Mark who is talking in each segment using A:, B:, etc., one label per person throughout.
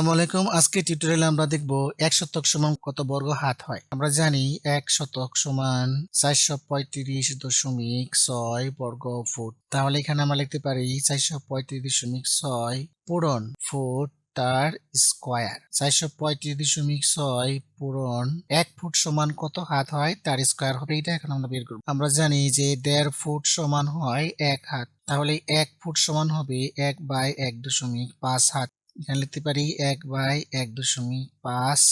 A: আসসালামু আলাইকুম। আজকে টিউটোরিয়ালে আমরা দেখব এক শতক সমান কত বর্গ হাত হয়। আমরা জানি এক শতক সমান চারশো পঁয়ত্রিশ দশমিক ছয় বর্গ ফুট। তাহলে এখানে আমরা লিখতে পারি চারশো পঁয়ত্রিশ দশমিক ছয় পূরণ ফুট তার স্কোয়ার। চারশো পঁয়ত্রিশ দশমিক ছয় পূরণ এক ফুট সমান কত হাত হয়? তার স্কোয়ার হবে এটা এখন আমরা বের করব। আমরা জানি যে দেড় ফুট সমান হয় এক হাত। তাহলে এক ফুট সমান হবে এক বাই এক দশমিক পাঁচ হাত। এখানে লিখতে পারি এক বাই এক দশমিক পাঁচ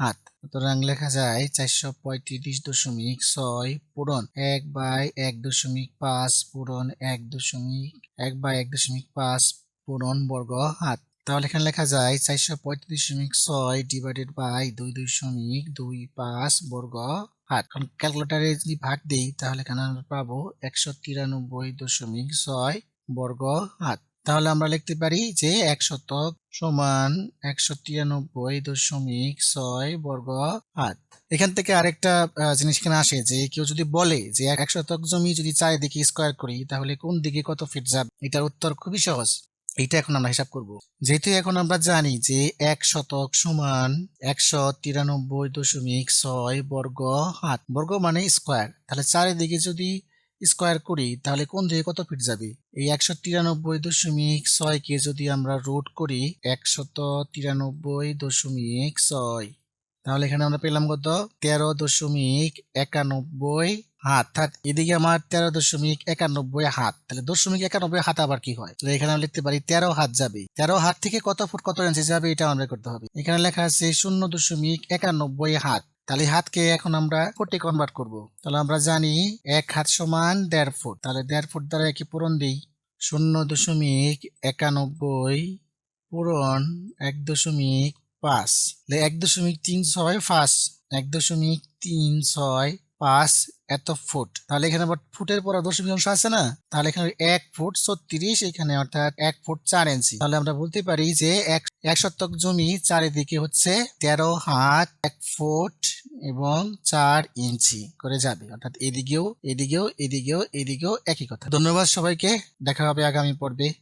A: হাত সুতরাং লেখা যায় চারশো পঁয়ত্রিশ দশমিক ছয় পূরণ। এক বাই এক দশমিক পাঁচ পূরণ এক দশমিক, এক বাই এক দশমিক পাঁচ পূরণ বর্গ হাত তাহলে এখানে লেখা যায় চারশো পঁয়ত্রিশ দশমিক ছয় ডিভাইডেড বাই দুই দশমিক দুই পাঁচ বর্গ হাত কারণ ক্যালকুলেটারে যদি ভাগ দিই, তাহলে এখানে আমরা পাবো একশো তিরানব্বই দশমিক ছয় বর্গ হাত তাহলে আমরা লিখতে পারি যে এক শতক সমান একশো তিরানব্বই দশমিক ছয় বর্গ হাত এখান থেকে আরেকটা জিনিস এখানে আসে যে কেউ যদি বলে যে এক শতক জমি যদি চারিদিকে স্কোয়ার করি, তাহলে কোন দিকে কত ফিট যাবে? এটার উত্তর খুবই সহজ। এটা এখন আমরা হিসাব করব। যেহেতু এখন আমরা জানি যে এক শতক সমান একশো তিরানব্বই দশমিক ছয় বর্গ হাত বর্গ মানে স্কোয়ার তাহলে চারিদিকে যদি স্কোয়ার করি, তাহলে কোন দিকে কত ফিট যাবে? এই একশো তিরানব্বই দশমিক ছয়কে যদি আমরা রুট করি একশত তিরানব্বই দশমিক ছয়। তাহলে এখানে আমরা পেলাম কত? তেরো দশমিক একানব্বই হাত। থাক, এদিকে আমার তেরো দশমিক একানব্বই হাত। তাহলে দশমিক একানব্বই হাত আবার কি হয়? তাহলে এখানে আমরা লিখতে পারি তেরো হাত যাবে। তেরো হাত থেকে কত ফুট কত ইঞ্চি যাবে, এটা আমরা করতে হবে। এখানে লেখা আছে শূন্য দশমিক একানব্বই হাত। তাহলে হাতকে এখন আমরা ফুটে কনভার্ট করব। তাহলে আমরা জানি এক হাত সমান দেড় ফুট। তাহলে দেড় ফুট দ্বারা কি পূরণ দিই। শূন্য দশমিক একানব্বই পূরণ এক দশমিক পাঁচ। এক দশমিক তিন ছয় পাঁচ। এক দশমিক তিন ছয় পাঁচ এত ফুট। তাহলে এখানে ফুটের পর দশমিক অংশ আছে না? তাহলে এখানে এক ফুট ছত্রিশ, এখানে অর্থাৎ এক ফুট চার ইঞ্চি। তাহলে আমরা বলতে পারি যে এক শতক জমি চারিদিকে হচ্ছে তেরো হাত এক ফুট এবং চার ইঞ্চি করে যাবে। অর্থাৎ এদিকেও এদিকেও এদিকেও এদিকেও একই কথা। ধন্যবাদ সবাইকে। দেখা হবে আগামী পর্বে।